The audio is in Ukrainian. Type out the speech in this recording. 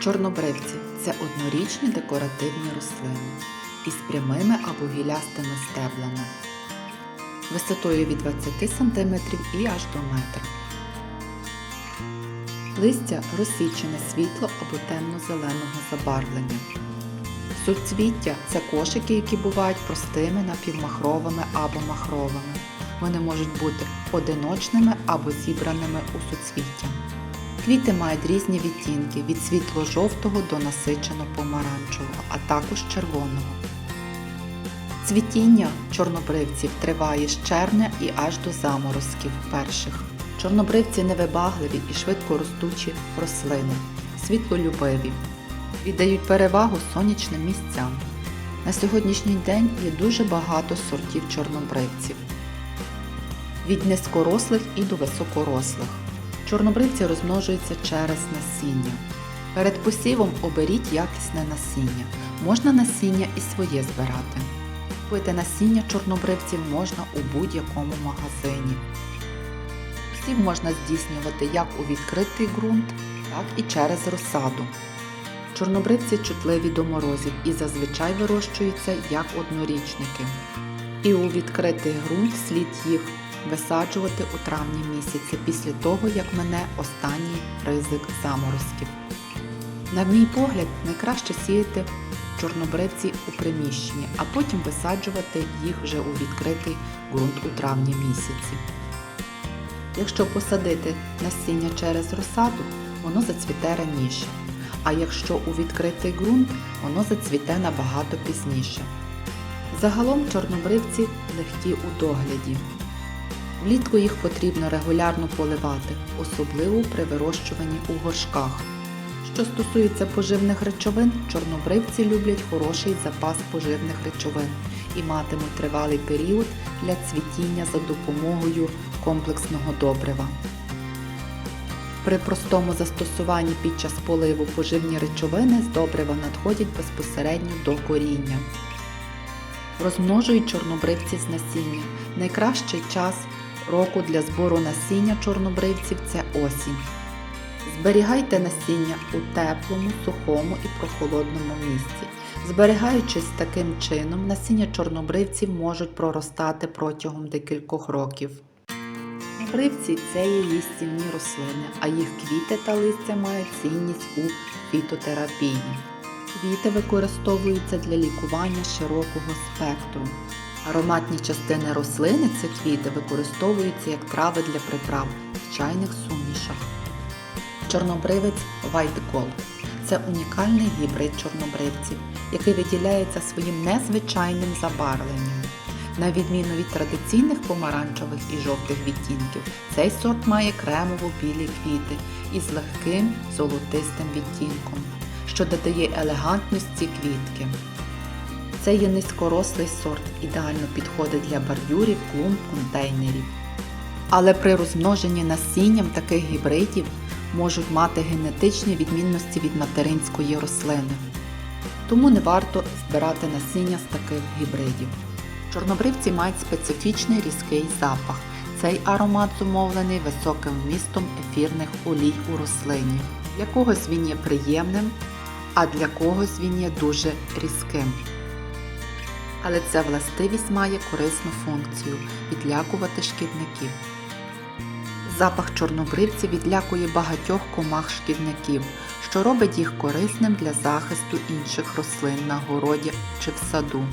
Чорнобривці це однорічні декоративні рослини із прямими або гілястими стеблами, висотою від 20 см і аж до метра. Листя розсічене світло або темно-зеленого забарвлення. Суцвіття це кошики, які бувають простими напівмахровими або махровими. Вони можуть бути одиночними або зібраними у суцвіття. Квіти мають різні відтінки від світло-жовтого до насичено-помаранчевого, а також червоного. Цвітіння чорнобривців триває з червня і аж до заморозків перших. Чорнобривці невибагливі і швидко ростучі рослини, світлолюбиві, віддають перевагу сонячним місцям. На сьогоднішній день є дуже багато сортів чорнобривців. Від низькорослих і до високорослих. Чорнобривці розмножуються через насіння. Перед посівом оберіть якісне насіння. Можна насіння і своє збирати. Купити насіння чорнобривців можна у будь-якому магазині. Посів можна здійснювати як у відкритий ґрунт, так і через розсаду. Чорнобривці чутливі до морозів і зазвичай вирощуються як однорічники. І у відкритий ґрунт слід їх висаджувати у травні місяці після того, як мене останній ризик заморозків. На мій погляд, найкраще сіяти чорнобривці у приміщенні, а потім висаджувати їх вже у відкритий ґрунт у травні місяці. Якщо посадити насіння через розсаду, воно зацвіте раніше, а якщо у відкритий ґрунт, воно зацвіте набагато пізніше. Загалом чорнобривці легкі у догляді. Влітку їх потрібно регулярно поливати, особливо при вирощуванні у горшках. Що стосується поживних речовин, чорнобривці люблять хороший запас поживних речовин і матимуть тривалий період для цвітіння за допомогою комплексного добрива. При простому застосуванні під час поливу поживні речовини з добрива надходять безпосередньо до коріння. Розмножують чорнобривці з насіння. Найкращий час року для збору насіння чорнобривців це осінь. Зберігайте насіння у теплому, сухому і прохолодному місці. Зберігаючись таким чином, насіння чорнобривців можуть проростати протягом декількох років. Чорнобривці це є їстівні рослини, а їх квіти та листя мають цінність у фітотерапії. Квіти використовуються для лікування широкого спектру. Ароматні частини рослини це квіти використовуються як трави для приправ в чайних сумішах. Чорнобривець White Gold – це унікальний гібрид чорнобривців, який виділяється своїм незвичайним забарвленням. На відміну від традиційних помаранчевих і жовтих відтінків, цей сорт має кремово-білі квіти із легким золотистим відтінком, що додає елегантності квітки. Це є низькорослий сорт, ідеально підходить для бордюрів, клумб, контейнерів. Але при розмноженні насінням таких гібридів можуть мати генетичні відмінності від материнської рослини. Тому не варто збирати насіння з таких гібридів. Чорнобривці мають специфічний різкий запах. Цей аромат зумовлений високим вмістом ефірних олій у рослині. Для когось він є приємним, а для когось він є дуже різким. Але ця властивість має корисну функцію відлякувати шкідників. Запах чорнобривці відлякує багатьох комах шкідників, що робить їх корисним для захисту інших рослин на городі чи в саду.